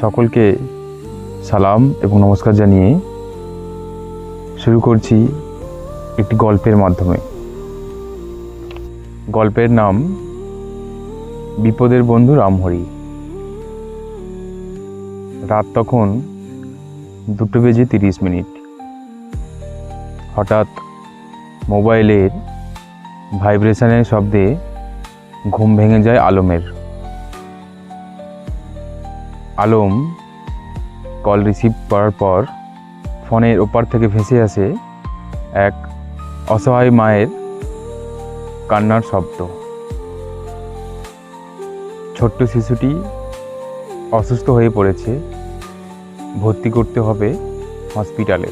সকলকে সালাম এবং নমস্কার জানিয়ে শুরু করছি একটি গল্পের মাধ্যমে। গল্পের নাম বিপদের বন্ধু রামহরি। রাত তখন দুটো বেজে তিরিশ মিনিট। হঠাৎ মোবাইলের ভাইব্রেশনের শব্দে ঘুম ভেঙে যায় আলমের। আলম কল রিসিভ করার পর ফোনের ওপার থেকে ভেসে আসে এক অসহায় মায়ের কান্নার শব্দ। ছোট্ট শিশুটি অসুস্থ হয়ে পড়েছে। ভর্তি করতে হবে হসপিটালে।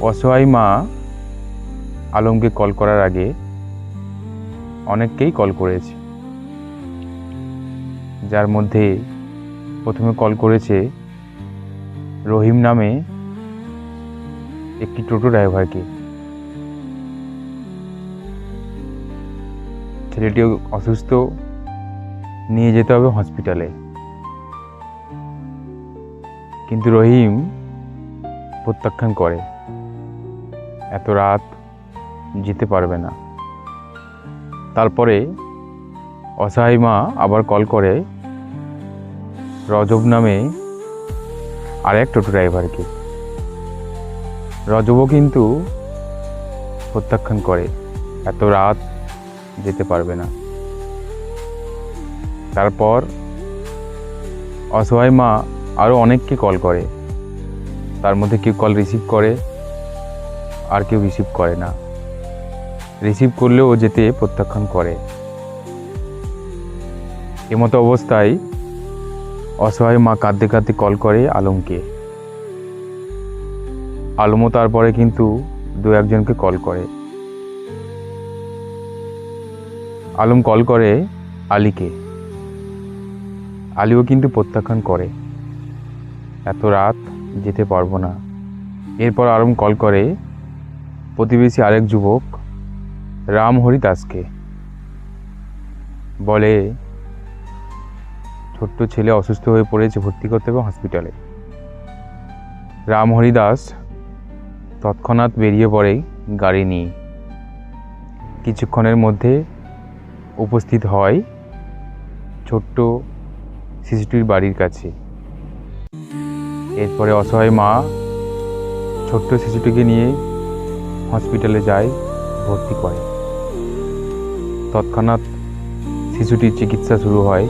অসহায় মা আলমকে কল করার আগে অনেককেই কল করেছে। যার মধ্যে প্রথমে কল করেছে রহিম নামে একটি টোটো ড্রাইভারকে। ছেলেটি অসুস্থ, নিয়ে যেতে হবে হসপিটালে। কিন্তু রহিম প্রত্যাখ্যান করে, এত রাত যেতে পারবে না। তারপরে অসহায় মা আবার কল করে রজব নামে আর এক টোটো ড্রাইভারকে। রজবও কিন্তু প্রত্যাখ্যান করে, এত রাত যেতে পারবে না। তারপর অসহায় মা আরও অনেককে কল করে। তার মধ্যে কেউ কল রিসিভ করে, আর কেউ রিসিভ করে না। রিসিভ করলেও যেতে প্রত্যাখ্যান করে। এমতো অবস্থায় অসহায় মা কাঁদতে কাঁদতে কল করে আলমকে। আলমও তারপরে কিন্তু দু একজনকে কল করে। আলম কল করে আলীকে। আলীও কিন্তু প্রত্যাখ্যান করে। এত রাত যেতে পারব না। এরপর আলম কল করে প্রতিবেশী আরেক যুবক রামহরি দাসকে বলে ছোট্ট ছেলে অসুস্থ হয়ে পড়েছে ভর্তি করতে হবে হসপিটালে। রামহরি দাস তৎক্ষণাৎ বেরিয়ে পড়ে গাড়ি নিয়ে। কিছুক্ষণের মধ্যে উপস্থিত হয় ছোট্ট শিশুটির বাড়ির কাছে। এরপরে অসহায় মা ছোট্ট শিশুটিকে নিয়ে হসপিটালে যায়, ভর্তি করে। তৎক্ষণাৎ শিশুটির চিকিৎসা শুরু হয়।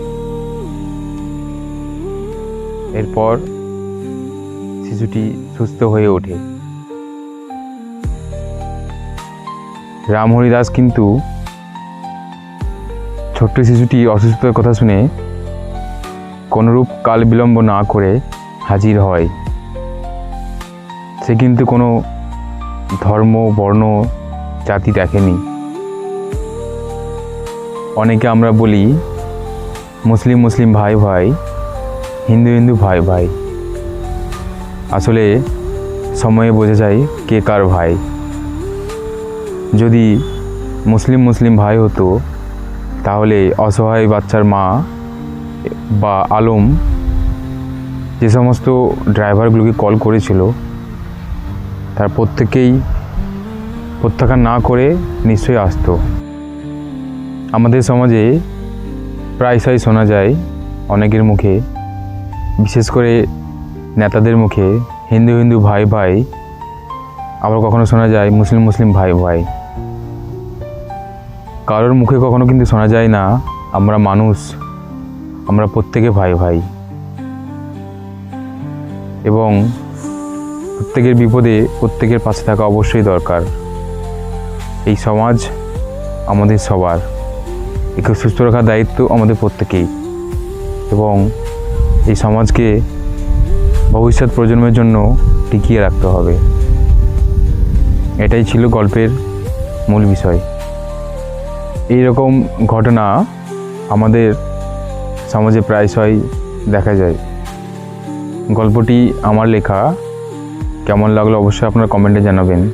এরপর শিশুটি সুস্থ হয়ে ওঠে। রামহরি দাস কিন্তু ছোট্ট শিশুটি অসুস্থতার কথা শুনে কোনোরূপ কাল বিলম্ব না করে হাজির হয়। সে কিন্তু কোনো ধর্ম, বর্ণ, জাতি দেখেনি। অনেকে আমরা বলি, মুসলিম মুসলিম ভাই ভাই হিন্দু হিন্দু ভাই ভাই। আসলে সময়ে বোঝা যায় কে কার ভাই। যদি মুসলিম মুসলিম ভাই হতো, তাহলে অসহায় বাচ্চার মা বা আলম যে সমস্ত ড্রাইভারগুলোকে কল করেছিল, তার প্রত্যেকেই প্রত্যাখ্যান না করে নিশ্চয়ই আসতো। আমাদের সমাজে প্রায়শই শোনা যায় অনেকের মুখে বিশেষ করে নেতাদের মুখে হিন্দু হিন্দু ভাই ভাই, আবার কখনো শোনা যায় মুসলিম মুসলিম ভাই ভাই। কারোর মুখে কখনো কিন্তু শোনা যায় না, আমরা মানুষ, আমরা প্রত্যেকে ভাই ভাই। এবং প্রত্যেকের বিপদে প্রত্যেকের পাশে থাকা অবশ্যই দরকার। এই সমাজ আমাদের সবার। একে সুস্থ রাখার দায়িত্ব আমাদের প্রত্যেকেই। এবং এই সমাজকে ভবিষ্যৎ প্রজন্মের জন্য টিকিয়ে রাখতে হবে। এটাই ছিল গল্পের মূল বিষয়। এই রকম ঘটনা আমাদের সমাজে প্রায়শই দেখা যায়। গল্পটি আমার লেখা। কেমন লাগল অবশ্যই আপনারা কমেন্টে জানাবেন।